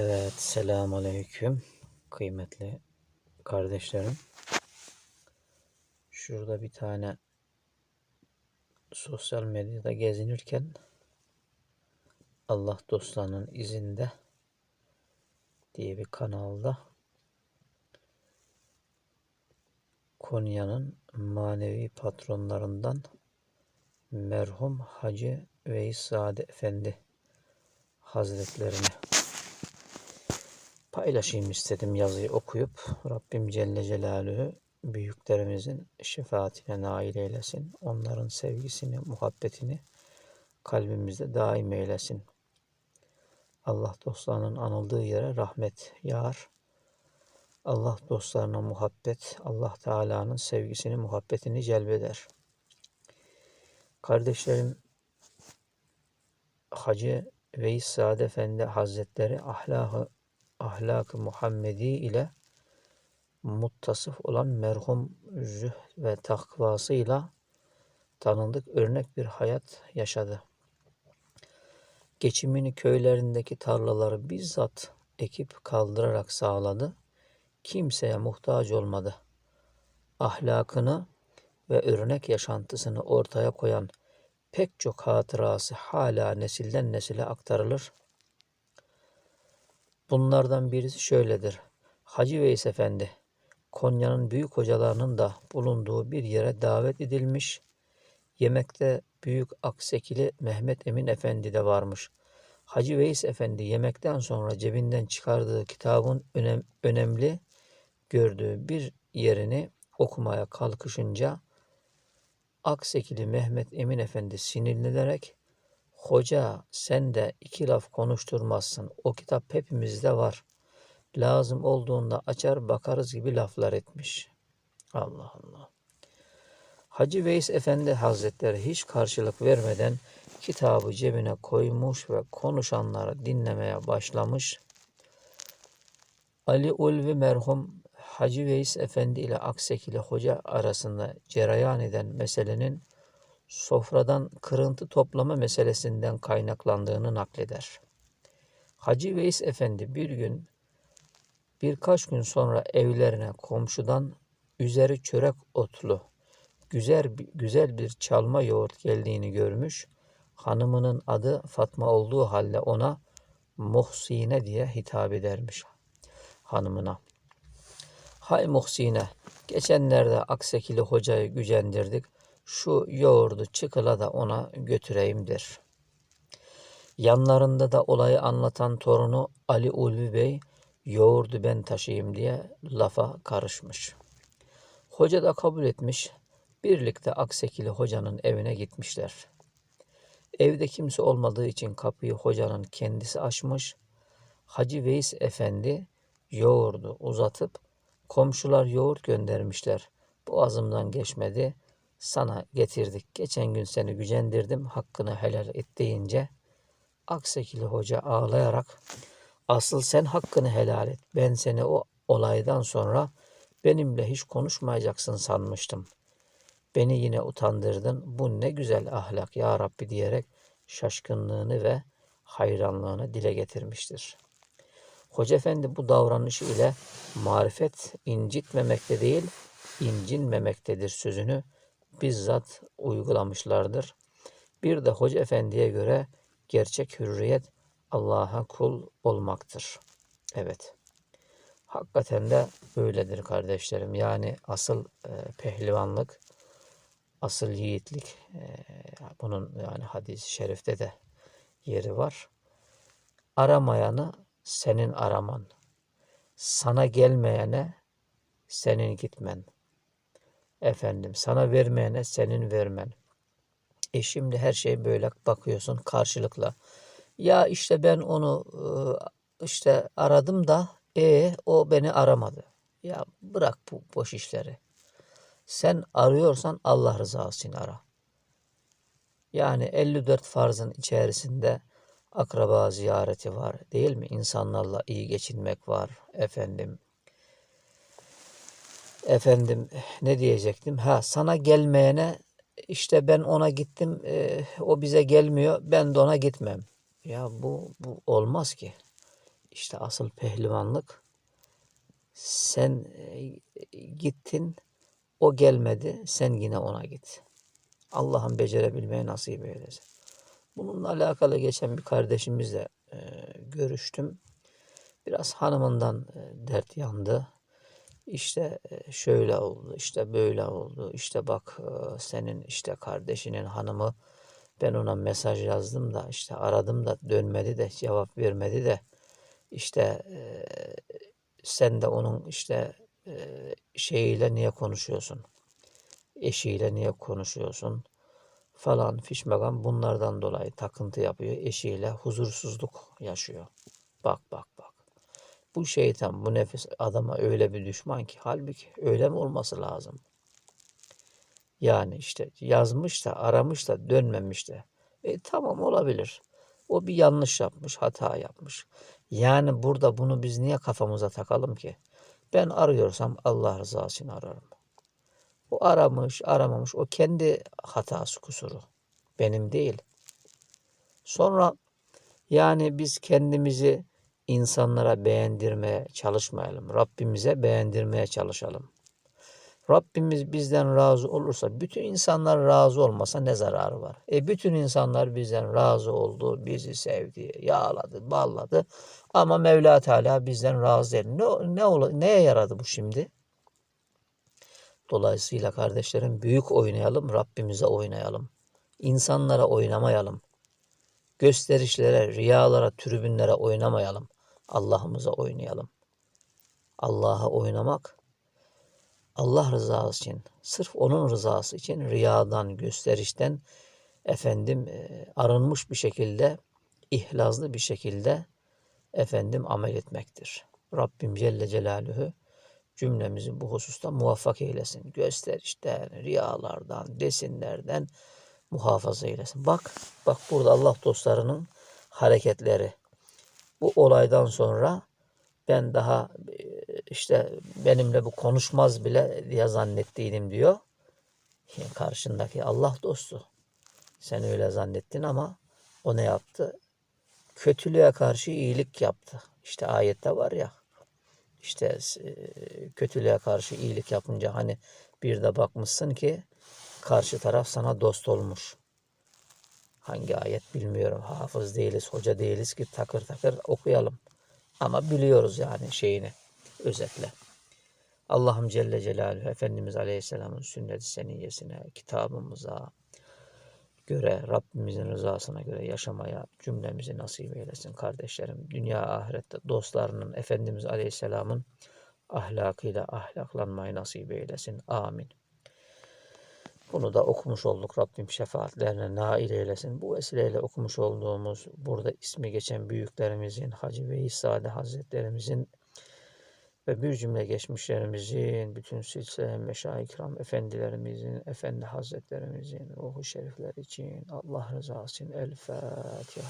Evet, selamun aleyküm kıymetli kardeşlerim. Şurada bir tane sosyal medyada gezinirken Allah dostlarının izinde diye bir kanalda Konya'nın manevi patronlarından merhum Hacı Veys Sade Efendi Hazretlerini paylaşayım istedim yazıyı okuyup Rabbim Celle Celaluhu büyüklerimizin şefaatine nail eylesin. Onların sevgisini, muhabbetini kalbimizde daim eylesin. Allah dostlarının anıldığı yere rahmet yağar. Allah dostlarına muhabbet, Allah Teala'nın sevgisini, muhabbetini celbeder. Kardeşlerim, Hacı Veys Sade Efendi Hazretleri ahlakı ahlak-ı Muhammedi ile muttasıf olan merhum zühd ve takvasıyla tanındık örnek bir hayat yaşadı. Geçimini köylerindeki tarlaları bizzat ekip kaldırarak sağladı. Kimseye muhtaç olmadı. Ahlakını ve örnek yaşantısını ortaya koyan pek çok hatırası hala nesilden nesile aktarılır. Bunlardan birisi şöyledir. Hacı Veys Efendi, Konya'nın büyük hocalarının da bulunduğu bir yere davet edilmiş. Yemekte büyük aksekili Mehmet Emin Efendi de varmış. Hacı Veys Efendi yemekten sonra cebinden çıkardığı kitabın önem, önemli gördüğü bir yerini okumaya kalkışınca Aksekili Mehmet Emin Efendi sinirlenerek Hoca sen de iki laf konuşturmazsın. O kitap hepimizde var. Lazım olduğunda açar bakarız gibi laflar etmiş. Allah Allah. Hacı Veys Efendi Hazretleri hiç karşılık vermeden kitabı cebine koymuş ve konuşanları dinlemeye başlamış. Ali Ulvi merhum Hacı Veys Efendi ile Aksekili Hoca arasında cereyan eden meselenin sofradan kırıntı toplama meselesinden kaynaklandığını nakleder. Hacı Veys Efendi bir gün birkaç gün sonra evlerine komşudan üzeri çörek otlu güzel güzel bir çalma yoğurt geldiğini görmüş. Hanımının adı Fatma olduğu halde ona Muhsine diye hitap edermiş hanımına. Hay Muhsine, geçenlerde Aksekili hocayı gücendirdik şu yoğurdu çıkıla da ona götüreyim der. Yanlarında da olayı anlatan torunu Ali Ulvi Bey yoğurdu ben taşıyayım diye lafa karışmış. Hoca da kabul etmiş. Birlikte Aksekili hocanın evine gitmişler. Evde kimse olmadığı için kapıyı hocanın kendisi açmış. Hacı Veys Efendi yoğurdu uzatıp komşular yoğurt göndermişler. Boğazımdan geçmedi sana getirdik. Geçen gün seni gücendirdim, hakkını helal et deyince Aksekili Hoca ağlayarak asıl sen hakkını helal et. Ben seni o olaydan sonra benimle hiç konuşmayacaksın sanmıştım. Beni yine utandırdın. Bu ne güzel ahlak ya Rabbi diyerek şaşkınlığını ve hayranlığını dile getirmiştir. Hoca Efendi bu davranışı ile marifet incitmemekte değil, incinmemektedir sözünü bizzat uygulamışlardır. Bir de Hoca Efendi'ye göre gerçek hürriyet Allah'a kul olmaktır. Evet. Hakikaten de böyledir kardeşlerim. Yani asıl e, pehlivanlık, asıl yiğitlik e, bunun yani hadis-i şerifte de yeri var. Aramayanı senin araman. Sana gelmeyene senin gitmen. Efendim sana vermeyene senin vermen. E şimdi her şey böyle bakıyorsun karşılıklı. Ya işte ben onu e, işte aradım da e o beni aramadı. Ya bırak bu boş işleri. Sen arıyorsan Allah rızası için ara. Yani 54 farzın içerisinde akraba ziyareti var değil mi? İnsanlarla iyi geçinmek var efendim. Efendim ne diyecektim? Ha sana gelmeyene işte ben ona gittim e, o bize gelmiyor ben de ona gitmem. Ya bu, bu olmaz ki. işte asıl pehlivanlık sen e, gittin o gelmedi sen yine ona git. Allah'ın becerebilmeyi nasip eylesin. Bununla alakalı geçen bir kardeşimizle e, görüştüm. Biraz hanımından e, dert yandı. İşte e, şöyle oldu, işte böyle oldu. İşte bak e, senin işte kardeşinin hanımı ben ona mesaj yazdım da işte aradım da dönmedi de cevap vermedi de işte e, sen de onun işte e, şeyiyle niye konuşuyorsun? Eşiyle niye konuşuyorsun? Falan fişmegan bunlardan dolayı takıntı yapıyor. Eşiyle huzursuzluk yaşıyor. Bak bak bak. Bu şeytan, bu nefis adama öyle bir düşman ki halbuki öyle mi olması lazım? Yani işte yazmış da aramış da dönmemiş de. E tamam olabilir. O bir yanlış yapmış, hata yapmış. Yani burada bunu biz niye kafamıza takalım ki? Ben arıyorsam Allah rızası için ararım. O aramış, aramamış. O kendi hatası, kusuru. Benim değil. Sonra yani biz kendimizi insanlara beğendirmeye çalışmayalım. Rabbimize beğendirmeye çalışalım. Rabbimiz bizden razı olursa, bütün insanlar razı olmasa ne zararı var? E bütün insanlar bizden razı oldu, bizi sevdi, yağladı, balladı. Ama Mevla Teala bizden razı değil. Ne, ne neye yaradı bu şimdi? Dolayısıyla kardeşlerim büyük oynayalım, Rabbimize oynayalım. İnsanlara oynamayalım. Gösterişlere, riyalara, tribünlere oynamayalım. Allah'ımıza oynayalım. Allah'a oynamak Allah rızası için, sırf onun rızası için riyadan, gösterişten efendim e, arınmış bir şekilde, ihlaslı bir şekilde efendim amel etmektir. Rabbim Celle Celaluhu cümlemizi bu hususta muvaffak eylesin. Gösterişten, riyalardan, desinlerden muhafaza eylesin. Bak, bak burada Allah dostlarının hareketleri. Bu olaydan sonra ben daha e, işte benimle bu konuşmaz bile diye zannettiydim diyor. Yani karşındaki Allah dostu. Sen öyle zannettin ama o ne yaptı? Kötülüğe karşı iyilik yaptı. İşte ayette var ya işte e, kötülüğe karşı iyilik yapınca hani bir de bakmışsın ki karşı taraf sana dost olmuş. Hangi ayet bilmiyorum. Hafız değiliz, hoca değiliz ki takır takır okuyalım. Ama biliyoruz yani şeyini özetle. Allah'ım Celle Celaluhu Efendimiz Aleyhisselam'ın sünnet-i seniyyesine, kitabımıza göre, Rabbimizin rızasına göre yaşamaya cümlemizi nasip eylesin kardeşlerim. Dünya ahirette dostlarının, Efendimiz Aleyhisselam'ın ahlakıyla ahlaklanmayı nasip eylesin. Amin. Bunu da okumuş olduk. Rabbim şefaatlerine nail eylesin. Bu vesileyle okumuş olduğumuz burada ismi geçen büyüklerimizin, Hacı Veysade Hazretlerimizin ve bir cümle geçmişlerimizin, bütün silsile meşayih kiram efendilerimizin, efendi hazretlerimizin ruhu şerifler için, Allah rızası için El Fatiha.